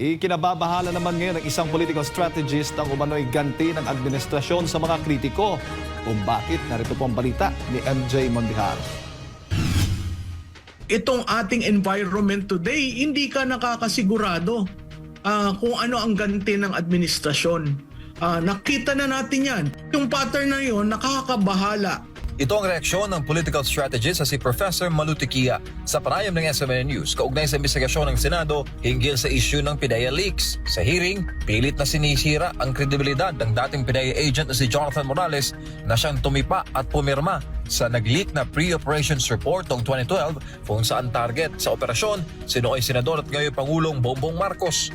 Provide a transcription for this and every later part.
Ikinababahala naman ngayon ng isang political strategist ang umano'y ganti ng administrasyon sa mga kritiko. Kung bakit, narito po ang balita ni MJ Mondihar. itong ating environment today, hindi ka nakakasigurado ah, kung ano ang ganti ng administrasyon. Ah, nakita na natin yan. Yung pattern na yon nakakabahala. Ito ang reaksyon ng political strategist sa si Professor Malutikia sa panayam ng SMN News kaugnay sa investigasyon ng Senado hinggil sa issue ng PIDEA leaks. Sa hearing, pilit na sinisira ang kredibilidad ng dating PIDEA agent na si Jonathan Morales na siyang tumipa at pumirma sa nag-leak na pre-operations report noong 2012 kung saan target sa operasyon si Noy Senador at ngayon Pangulong Bongbong Marcos.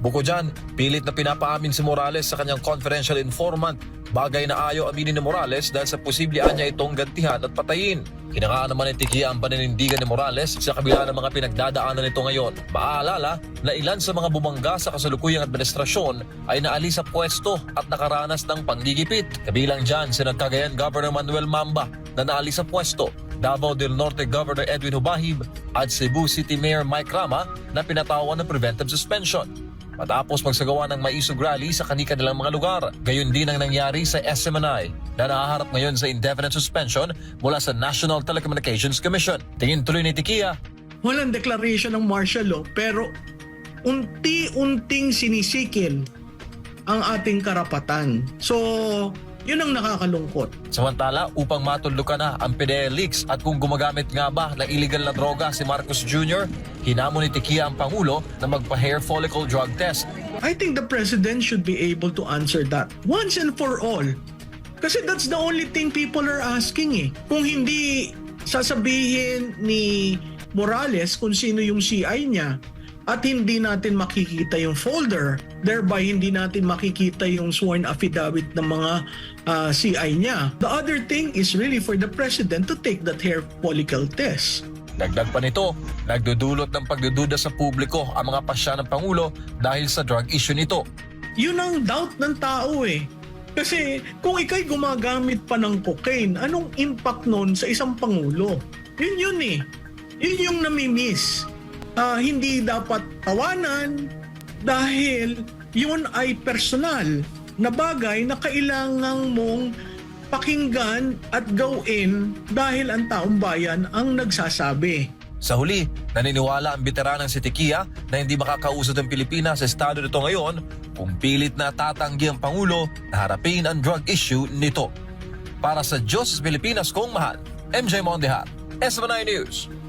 Bukod dyan, pilit na pinapaamin si Morales sa kanyang confidential informant, bagay na ayaw aminin ni Morales dahil sa posiblyan niya itong gantihan at patayin. Kinangaan naman ni Tikia ang paninindigan ni Morales sa kabila ng mga pinagdadaanan nito ngayon. Maaalala na ilan sa mga bumangga sa kasalukuyang administrasyon ay naalis sa pwesto at nakaranas ng panggigipit. Kabilang dyan si nagkagayan Governor Manuel Mamba na naalis sa pwesto Davao del Norte Governor Edwin Hubahib at Cebu City Mayor Mike Rama na pinatawan ng preventive suspension. Matapos magsagawa ng maisog rally sa kanilang mga lugar, gayon din ang nangyari sa SMNI na nahaharap ngayon sa indefinite suspension mula sa National Telecommunications Commission. Tingin tuloy ni Tikia, Walang declaration ng martial law, pero unti-unting sinisikil ang ating karapatan. So, yun ang nakakalungkot. Samantala, upang matuldukan na ang PDEA leaks at kung gumagamit nga ba ng illegal na droga si Marcos Jr., hinamon ni Tikia ang Pangulo na magpa-hair follicle drug test I think the president should be able to answer that once and for all. Kasi that's the only thing people are asking eh. Kung hindi sasabihin ni Morales kung sino yung CI niya at hindi natin makikita yung folder, thereby hindi natin makikita yung sworn affidavit ng mga ah, CI niya. The other thing is really for the president to take that hair follicle test. Dagdag pa nito, nagdudulot ng pagdududa sa publiko ang mga pasya ng Pangulo dahil sa drug issue nito. yun ang doubt ng tao eh. Kasi kung ikay gumagamit pa ng cocaine, anong impact nun sa isang pangulo? Yun yun eh. Yun yung namimiss. Ah, hindi dapat tawanan dahil yun ay personal na bagay na kailangan mong pakinggan at gawin dahil ang taong bayan ang nagsasabi. Sa huli, naniniwala ang veteranang si Tikia na hindi makakausad ang Pilipinas sa estado nito ngayon kung pilit na tatanggi ang Pangulo na harapin ang drug issue nito. Para sa Diyos Pilipinas kong mahal, MJ Mondehar, S9 News.